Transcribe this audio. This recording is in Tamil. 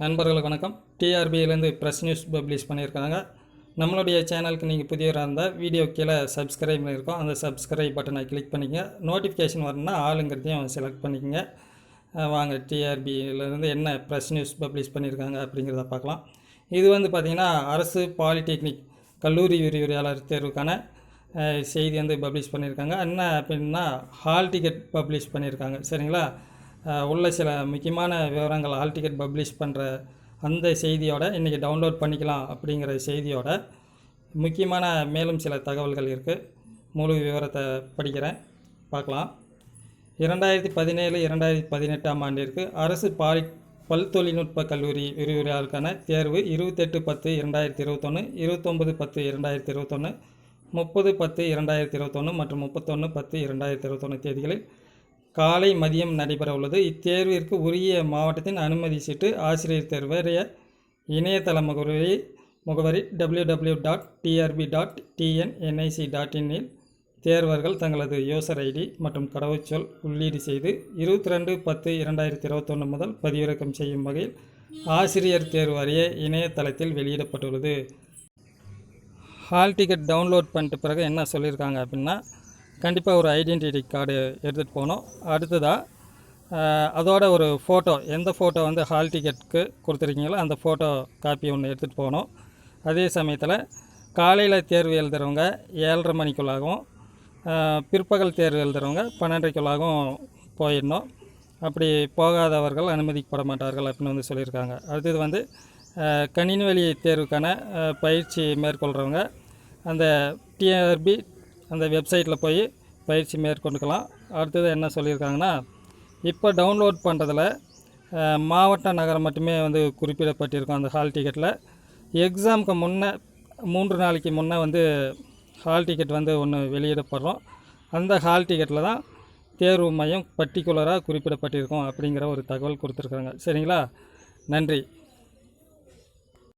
நண்பர்களுக்கு வணக்கம். டிஆர்பியிலேருந்து ப்ரெஸ் நியூஸ் பப்ளிஷ் பண்ணியிருக்காங்க. நம்மளுடைய சேனலுக்கு நீங்கள் புதியவராக இருந்தால் வீடியோ கீழே சப்ஸ்கிரைப் பண்ணியிருக்கோம். அந்த சப்ஸ்கிரைப் பட்டனை கிளிக் பண்ணிக்கங்க நோட்டிஃபிகேஷன் வரணும்னா ஆளுங்கிறதையும் செலக்ட் பண்ணிக்கங்க. வாங்க டிஆர்பியிலேருந்து என்ன ப்ரெஸ் நியூஸ் பப்ளிஷ் பண்ணியிருக்காங்க அப்படிங்கிறத பார்க்கலாம். இது வந்து பார்த்திங்கன்னா அரசு பாலிடெக்னிக் கல்லூரி விரிவுரையாளர் தேர்வுக்கான செய்தி வந்து பப்ளிஷ் பண்ணியிருக்காங்க. என்ன அப்படின்னா ஹால் டிக்கெட் பப்ளிஷ் பண்ணியிருக்காங்க. சரிங்களா? உள்ள சில முக்கியமான விவரங்கள் ஹால் டிக்கெட் பப்ளிஷ் பண்ணுற அந்த செய்தியோட இன்றைக்கி டவுன்லோட் பண்ணிக்கலாம் அப்படிங்கிற செய்தியோட முக்கியமான மேலும் சில தகவல்கள் இருக்குது முழு விவரத்தை படிக்கிறேன். பார்க்கலாம். இரண்டாயிரத்தி பதினேழு இரண்டாயிரத்தி பதினெட்டாம் ஆண்டிற்கு அரசு பாலி பல் தொழில்நுட்ப கல்லூரி விரிவுரையாளருக்கான தேர்வு இருபத்தெட்டு பத்து இரண்டாயிரத்தி இருபத்தொன்று இருபத்தொம்பது பத்து இரண்டாயிரத்தி இருபத்தொன்று முப்பது பத்து இரண்டாயிரத்தி இருபத்தொன்று மற்றும் முப்பத்தொன்று பத்து இரண்டாயிரத்தி இருபத்தொன்று தேதிகளில் காலை மதியம் நடைபெற உள்ளது. இத்தேர்விற்கு உரிய மாவட்டத்தின் அனுமதி சீட்டு ஆசிரியர் தேர்வறைய இணையதள முகவரி முகவரி W W dot TRB dot TNNIC dot இன்னில் தேர்வர்கள் தங்களது யூசர் ஐடி மற்றும் கடவுச்சொல் உள்ளீடு செய்து இருபத்தி ரெண்டு பத்து இரண்டாயிரத்தி இருபத்தொன்று முதல் பதிவிறக்கம் செய்யும் வகையில் ஆசிரியர் தேர்வு அறிய இணையதளத்தில் வெளியிடப்பட்டுள்ளது. ஹால் டிக்கெட் டவுன்லோட் பண்ணிட்டு பிறகு என்ன சொல்லியிருக்காங்க அப்படின்னா கண்டிப்பாக ஒரு ஐடென்டிட்டி கார்டு எடுத்துகிட்டு போகணும். அடுத்ததாக அதோட ஒரு ஃபோட்டோ எந்த ஃபோட்டோ வந்து ஹால் டிக்கெட்டுக்கு கொடுத்துருக்கீங்களோ அந்த ஃபோட்டோ காப்பி ஒன்று எடுத்துகிட்டு போகணும். அதே சமயத்தில் காலையில் தேர்வு எழுதுகிறவங்க ஏழரை மணிக்குள்ளாகவும் பிற்பகல் தேர்வு எழுதுகிறவங்க பன்னெண்டரைக்குள்ளாகவும் போயிடணும். அப்படி போகாதவர்கள் அனுமதிக்கப்பட மாட்டார்கள் அப்படின்னு வந்து சொல்லியிருக்காங்க. அடுத்தது வந்து கணினி வழி தேர்வுக்கான பயிற்சி மேற்கொள்கிறவங்க அந்த டிஆர்பி அந்த வெப்சைட்டில் போய் பயிற்சி மேற்கொண்டுக்கலாம். அடுத்தது என்ன சொல்லியிருக்காங்கன்னா இப்போ டவுன்லோட் பண்ணுறதில் மாவட்ட நகரம் மட்டுமே வந்து குறிப்பிடப்பட்டிருக்கும் அந்த ஹால் டிக்கெட்டில் எக்ஸாமுக்கு முன்னே மூன்று நாளைக்கு முன்னே வந்து ஹால் டிக்கெட் வந்து ஒன்று வெளியிடப்படுறோம். அந்த ஹால் டிக்கெட்டில் தான் தேர்வு மையம் பர்டிகுலராக குறிப்பிடப்பட்டிருக்கும் அப்படிங்கிற ஒரு தகவல் கொடுத்துருக்காங்க. சரிங்களா? நன்றி.